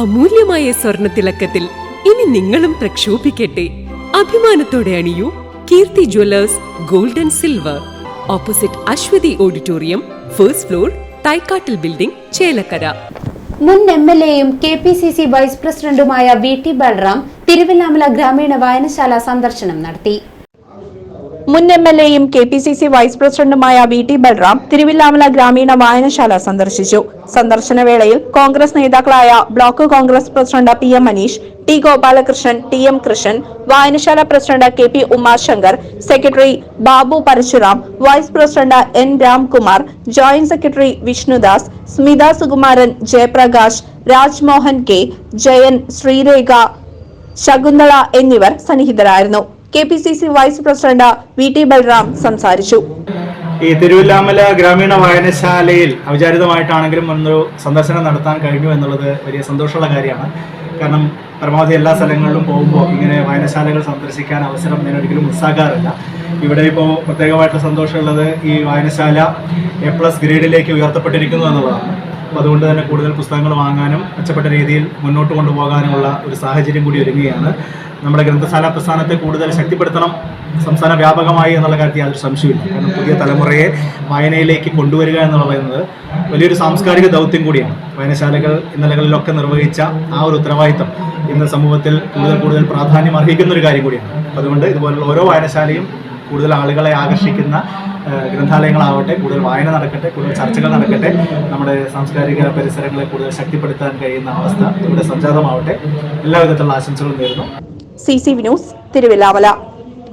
അമൂല്യമായ സ്വർണ തിളക്കത്തിൽ ഇനി നിങ്ങളും പ്രക്ഷോഭിക്കട്ടെ. അഭിമാനത്തോടെ അണിയൂ Keerthi jewellers gold and silver. Opposite Aswathi auditorium first floor തൈക്കാട്ടിൽ building Chelakkara. മുൻ എം എൽ എയും K P C C vice പ്രസിഡന്റുമായ വി ടി ബൽറാം തിരുവല്ലാമല ഗ്രാമീണ വായനശാല സന്ദർശനം നടത്തി. മുൻ എം എൽ എയും K P C C vice പ്രസിഡന്റുമായ വി ടി ബൽറാം തിരുവില്ലാമല ഗ്രാമീണ വായനശാല സന്ദർശിച്ചു. സന്ദർശന വേളയിൽ കോൺഗ്രസ് നേതാക്കളായ block Congress president P M Maneesh T Gopalakrishnan T M Krishnan വായനശാല president K P Umashankar secretary Babu Parasuram vice president N Ramkumar joint secretary Vishnudas Smitha Sukumaran Jayaprakash Rajmohan K Jayan Sreerekha Shakuntala എന്നിവർ സന്നിഹിതരായിരുന്നു. K P C C vice president V T Balram സംസാരിച്ചു. ഈ തിരുവല്ലാമല ഗ്രാമീണ വായനശാലയിൽ ഔചാരിതമായിട്ടാണെങ്കിലും ഒന്നൊരു സന്ദർശനം നടത്താൻ കഴിഞ്ഞു എന്നുള്ളത് വലിയ സന്തോഷമുള്ള കാര്യമാണ്. കാരണം പരമാവധി എല്ലാ സ്ഥലങ്ങളിലും പോകുമ്പോൾ ഇങ്ങനെ വായനശാലകൾ സന്ദർശിക്കാൻ അവസരം ഞാൻ ഒരിക്കലും മിസ്സാക്കാറില്ല ഇവിടെ ഇപ്പോൾ പ്രത്യേകമായിട്ട് സന്തോഷമുള്ളത് ഈ വായനശാല എ പ്ലസ് ഗ്രേഡിലേക്ക് ഉയർത്തപ്പെട്ടിരിക്കുന്നു എന്നുള്ളതാണ്. അപ്പോൾ അതുകൊണ്ട് തന്നെ കൂടുതൽ പുസ്തകങ്ങൾ വാങ്ങാനും മെച്ചപ്പെട്ട രീതിയിൽ മുന്നോട്ട് കൊണ്ടുപോകാനുമുള്ള ഒരു സാഹചര്യം കൂടി ഒരുങ്ങുകയാണ്. നമ്മുടെ ഗ്രന്ഥശാല പ്രസ്ഥാനത്തെ കൂടുതൽ ശക്തിപ്പെടുത്തണം സംസ്ഥാന വ്യാപകമായി എന്നുള്ള കാര്യത്തിൽ യാതൊരു സംശയമില്ല കാരണം പുതിയ തലമുറയെ വായനയിലേക്ക് കൊണ്ടുവരിക എന്ന് പറയുന്നത് വലിയൊരു സാംസ്കാരിക ദൗത്യം കൂടിയാണ്. വായനശാലകൾ ഇന്നലകളിലൊക്കെ നിർവഹിച്ച ആ ഒരു ഉത്തരവാദിത്തം ഇന്ന് സമൂഹത്തിൽ കൂടുതൽ കൂടുതൽ പ്രാധാന്യം അർഹിക്കുന്ന ഒരു കാര്യം കൂടിയാണ്. അതുകൊണ്ട് ഇതുപോലുള്ള ഓരോ വായനശാലയും കൂടുതൽ ആളുകളെ ആകർഷിക്കുന്ന ഗ്രന്ഥാലയങ്ങളാവട്ടെ കൂടുതൽ വായന നടക്കട്ടെ കൂടുതൽ ചർച്ചകൾ നടക്കട്ടെ നമ്മുടെ സാംസ്കാരിക പരിസരങ്ങളെ കൂടുതൽ ശക്തിപ്പെടുത്താൻ കഴിയുന്ന അവസ്ഥ ഇവിടെ സംജാതമാവട്ടെ. എല്ലാവിധത്തിലുള്ള ആശംസകളും നേരുന്നു. C C news Thiruvilwamala